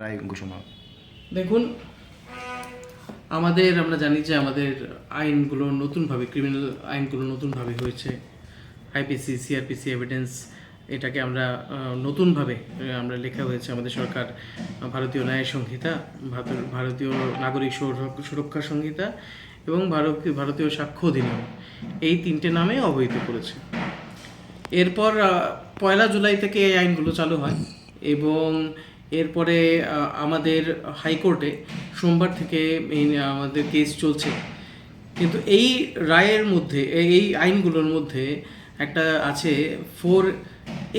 রায় ঘোষণা দেখুন, আমাদের, আমরা জানি যে আমাদের আইনগুলো নতুনভাবে ক্রিমিনাল আইনগুলো নতুনভাবে হয়েছে। আইপিসি সিআরপিসি এভিডেন্স এটাকে আমরা নতুনভাবে আমরা লেখা হয়েছে আমাদের সরকার, ভারতীয় ন্যায় সংহিতা ভারত- ভারতীয় নাগরিক সুরক্ষা সংহিতা এবং ভারতীয় ভারতীয় সাক্ষ্য অধিনিয়ম। এই তিনটে নামে অবহিত করেছে। এরপর পয়লা জুলাই থেকে এই আইনগুলো চালু হয় এবং এরপরে আমাদের হাইকোর্টে সোমবার থেকে আমাদের কেস চলছে। কিন্তু এই রায়ের মধ্যে এই আইনগুলোর মধ্যে একটা আছে ফোর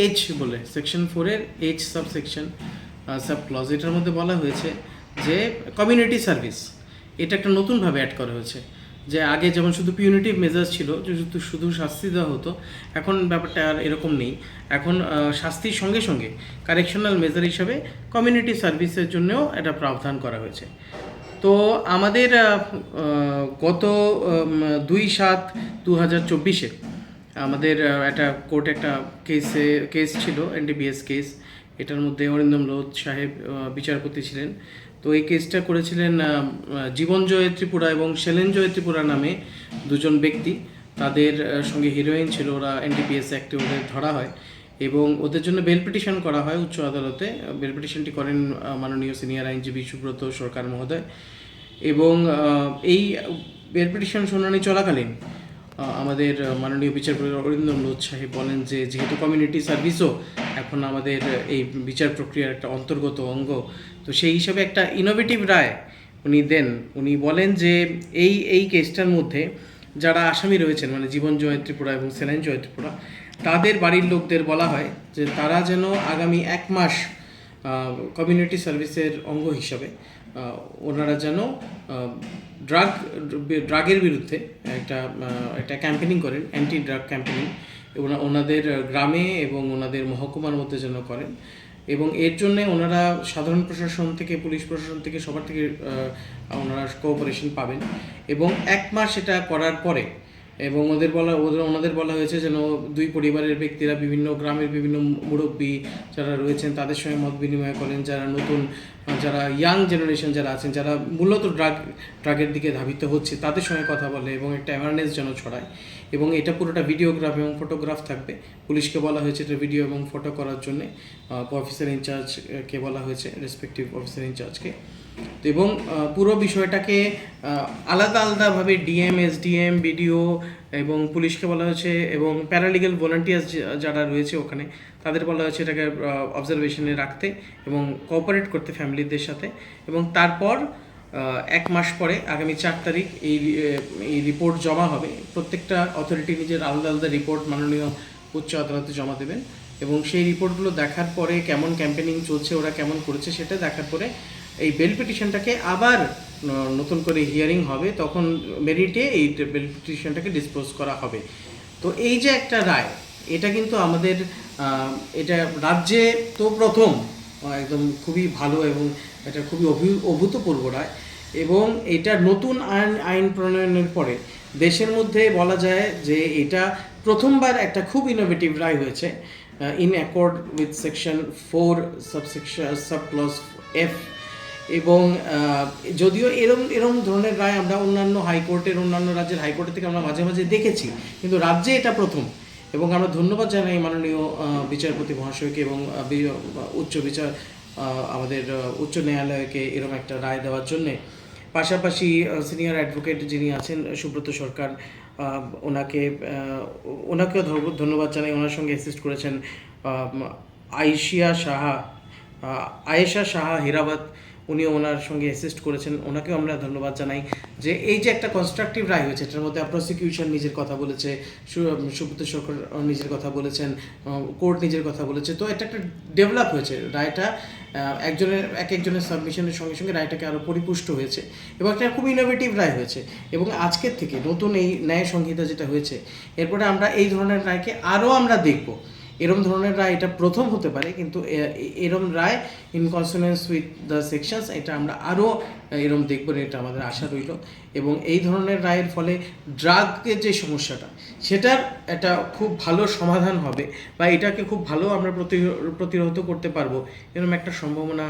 এইচ বলে সেকশন ফোরের H sub section sub clause এটার মধ্যে বলা হয়েছে যে কমিউনিটি সার্ভিস এটা একটা নতুনভাবে অ্যাড করা হয়েছে। যে আগে যেমন শুধু পিউনিটিভ মেজার্স ছিল, যে শুধু শুধু শাস্তি দেওয়া হতো, এখন ব্যাপারটা আর এরকম নেই। এখন শাস্তির সঙ্গে সঙ্গে কারেকশনাল মেজার হিসাবে কমিউনিটি সার্ভিসের জন্যও এটা প্রাবধান করা হয়েছে। তো আমাদের গত দুই সাত দু হাজার চব্বিশে আমাদের একটা কোর্টে একটা কেসে কেস ছিল এনডিবিএস কেস এটার মধ্যে অরিন্দম লোধ সাহেব বিচারপতি ছিলেন। তো এই কেসটা করেছিলেন আহ, জীবনজয় ত্রিপুরা এবং সেলেনজয় ত্রিপুরা নামে দুজন ব্যক্তি। তাদের সঙ্গে হিরোইন ছিল ওরা এনডিপিএস অ্যাক্টে ওদের ধরা হয় এবং ওদের জন্য বেল পিটিশন করা হয় উচ্চ আদালতে। বেল পিটিশনটি করেন মাননীয় সিনিয়র আইনজীবী সুব্রত সরকার মহোদয়। এবং এই বেল পিটিশন শুনানি চলাকালীন আমাদের মাননীয় বিচারপতি অরিন্দম লোধ সাহেব বলেন যে যেহেতু কমিউনিটি সার্ভিসও এখন আমাদের এই বিচার প্রক্রিয়ার একটা অন্তর্গত অঙ্গ। তো সেই হিসাবে একটা ইনোভেটিভ রায় উনি দেন। উনি বলেন যে এই এই কেসটার মধ্যে যারা আসামি রয়েছেন মানে জীবন জয় ত্রিপুরা এবং সেলেন জয় ত্রিপুরা তাদের বাড়ির লোকদের বলা হয় যে তারা যেন আগামী এক মাস কমিউনিটি সার্ভিসের অঙ্গ হিসাবে ওনারা যেন ড্রাগ ড্রাগের বিরুদ্ধে একটা একটা ক্যাম্পেনিং করেন অ্যান্টি ড্রাগ ক্যাম্পেনিং এবং ওনাদের গ্রামে এবং ওনাদের মহকুমার মধ্যে যেন করেন। এবং এর জন্য ওনারা সাধারণ প্রশাসন থেকে, পুলিশ প্রশাসন থেকে, সবার থেকে ওনারা কোঅপারেশন পাবেন। এবং এক মাস এটা করার পরে এবং ওদের বলা, ওদের, ওনাদের বলা হয়েছে যেন দুই পরিবারের ব্যক্তিরা বিভিন্ন গ্রামের বিভিন্ন মুরব্বী যারা রয়েছেন, তাদের সঙ্গে মত বিনিময় করেন, যারা নতুন, যারা ইয়াং জেনারেশন যারা আছেন, যারা মূলত ড্রাগ ড্রাগের দিকে ধাবিত হচ্ছে, তাদের সঙ্গে কথা বলে এবং একটা অ্যাওয়ারনেস যেন ছড়ায়। এবং এটা পুরোটা ভিডিওগ্রাফ এবং ফটোগ্রাফ থাকবে। পুলিশকে বলা হয়েছে এটা ভিডিও এবং ফটো করার জন্যে অফিসার ইনচার্জকে বলা হয়েছে রেসপেক্টিভ অফিসার ইনচার্জকে তো এবং পুরো বিষয়টাকে আলাদা আলাদাভাবে ডিএম, এসডিএম, বিডিও এবং পুলিশকে বলা হয়েছে এবং প্যারালিগাল ভলান্টিয়ার্স যারা রয়েছে ওখানে, তাদের বলা হয়েছে এটাকে অবজারভেশনে রাখতে এবং কোঅপারেট করতে ফ্যামিলিদের সাথে এবং তারপর এক মাস পরে, আগামী চার তারিখ এই এই রিপোর্ট জমা হবে। প্রত্যেকটা অথরিটি নিজের আলাদা আলাদা রিপোর্ট মাননীয় উচ্চ আদালতে জমা দেবেন এবং সেই রিপোর্টগুলো দেখার পরে কেমন ক্যাম্পেনিং চলছে, ওরা কেমন করেছে, সেটা দেখার পরে এই বেল পিটিশনটাকে আবার নতুন করে হিয়ারিং হবে, তখন মেরিটে এই বেল পিটিশনটাকে ডিসপোজ করা হবে। তো এই যে একটা রায়, এটা কিন্তু আমাদের এটা রাজ্যে তো প্রথম একদম খুবই ভালো এবং এটা খুবই অভি- অভূতপূর্ব রায় এবং এটা নতুন আইন আইন প্রণয়নের পরে দেশের মধ্যে বলা যায় যে এটা প্রথমবার একটা খুব ইনোভেটিভ রায় হয়েছে in accord with section four subsection sub clause F এবং যদিও এরম এরম ধরনের রায় আমরা অন্যান্য হাইকোর্টের, অন্যান্য রাজ্যের হাইকোর্টের থেকে আমরা মাঝে মাঝে দেখেছি, কিন্তু রাজ্যে এটা প্রথম। এবং আমরা ধন্যবাদ জানাই মাননীয় বিচারপতি মহাশয়কে এবং উচ্চ বিচার আমাদের উচ্চ ন্যায়ালয়কে এরকম একটা রায় দেওয়ার জন্যে। পাশাপাশি সিনিয়র অ্যাডভোকেট যিনি আছেন, সুব্রত সরকার ওনাকে ওনাকেও ধন্যবাদ জানাই। ওনার সঙ্গে অ্যাসিস্ট করেছেন আইশিয়া সাহা আয়েশা সাহা হীরাবাদ উনি ওনার সঙ্গে অ্যাসিস্ট করেছেন। ওনাকেও আমরা ধন্যবাদ জানাই যে এই যে একটা কনস্ট্রাকটিভ রায় হয়েছে, এটার মধ্যে প্রসিকিউশন নিজের কথা বলেছে সুব্রত সরকার নিজের কথা বলেছেন কোর্ট নিজের কথা বলেছে। তো এটা একটা ডেভেলপ হয়েছে, রায়টা একজনের, এক একজনের সাবমিশনের সঙ্গে সঙ্গে রায়টাকে আরও পরিপুষ্ট হয়েছে এবং একটা খুব ইনোভেটিভ রায় হয়েছে এবং আজকের থেকে নতুন এই ন্যায় সংহিতা যেটা হয়েছে, এরপরে আমরা এই ধরনের রায়কে আরও আমরা দেখব। এরম ধরনের রায় এটা প্রথম হতে পারে কিন্তু এরম রায় in consonance with the sections এটা আমরা আরও এরম দেখব এটা আমাদের আশা রইল। এবং এই ধরনের রায়ের ফলে ড্রাগের যে সমস্যাটা সেটার একটা খুব ভালো সমাধান হবে বা এটাকে খুব ভালো আমরা প্রতি- প্রতিরোধ করতে পারব এরকম একটা সম্ভাবনা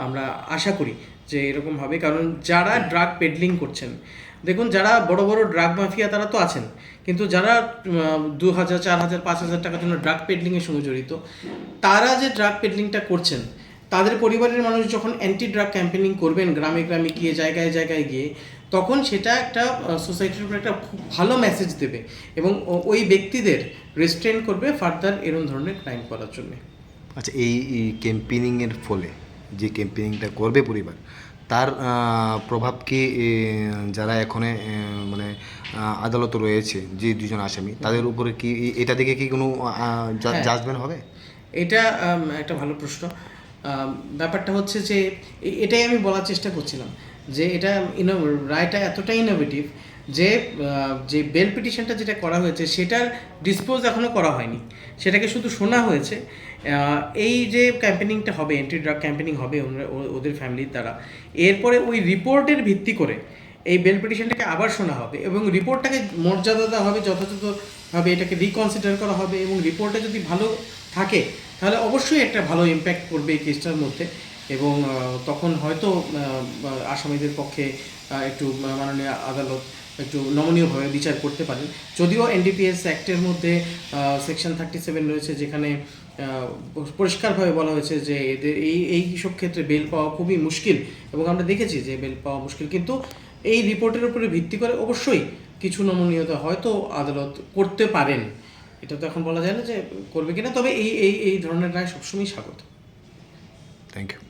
আমরা আশা করি যে এরকম হবে। কারণ যারা ড্রাগ পেডলিং করছেন দেখুন, যারা বড় বড় ড্রাগ মাফিয়া তারা তো আছেন, কিন্তু যারা দু হাজার চার হাজার পাঁচ হাজার টাকার জন্য ড্রাগ পেডলিংয়ের সঙ্গে জড়িত, তারা যে ড্রাগ পেডলিংটা করছেন, তাদের পরিবারের মানুষ যখন অ্যান্টি ড্রাগ ক্যাম্পেনিং করবেন, গ্রামে গ্রামে গিয়ে, জায়গায় জায়গায় গিয়ে, তখন সেটা একটা সোসাইটির উপর একটা খুব ভালো মেসেজ দেবে এবং ওই ব্যক্তিদের রেস্ট্রেন করবে ফার্দার এরকম ধরনের ক্রাইম করার জন্য। আচ্ছা এই ক্যাম্পেনিংয়ের ফলে, যে ক্যাম্পেনিংটা করবে পরিবার তার প্রভাবকে প্রভাব কি যারা এখনে মানে আদালত রয়েছে যে দুজন আসামি তাদের উপরে কি এটা দেখে কি কোনো হ্যাঁ। জাজমেন্ট হবে এটা একটা ভালো প্রশ্ন ব্যাপারটা হচ্ছে যে এটাই আমি বলার চেষ্টা করছিলাম যে এটা রায়টা এতটাই ইনোভেটিভ যে যে বেল পিটিশনটা যেটা করা হয়েছে, সেটার ডিসপোজ এখনও করা হয়নি। সেটাকে শুধু শোনা হয়েছে। এই যে ক্যাম্পেনিংটা হবে এন্টি ড্রাগ ক্যাম্পেনিং হবে ওদের ফ্যামিলির দ্বারা, এরপরে ওই রিপোর্টের ভিত্তি করে এই বেল পিটিশনটাকে আবার শোনা হবে এবং রিপোর্টটাকে মর্যাদা দেওয়া হবে, যথাযথভাবে এটাকে রিকনসিডার করা হবে এবং রিপোর্টটা যদি ভালো থাকে, তাহলে অবশ্যই একটা ভালো ইম্প্যাক্ট করবে এই কেসটার মধ্যে। এবং তখন হয়তো আসামিদের পক্ষে একটু মাননীয় আদালত একটু নমনীয়ভাবে বিচার করতে পারেন। যদিও এনডিপিএস অ্যাক্টের মধ্যে সেকশন থার্টি সেভেন রয়েছে যেখানে পরিষ্কারভাবে বলা হয়েছে যে এদের এই এই সব ক্ষেত্রে বেল পাওয়া খুবই মুশকিল এবং আমরা দেখেছি যে বেল পাওয়া মুশকিল। কিন্তু এই রিপোর্টের উপরে ভিত্তি করে অবশ্যই কিছু নমনীয়তা হয়তো আদালত করতে পারেন। এটা তো এখন বলা যায় না যে করবে কিনা, তবে এই এই এই ধরনের রায় সবসময় স্বাগত। Thank you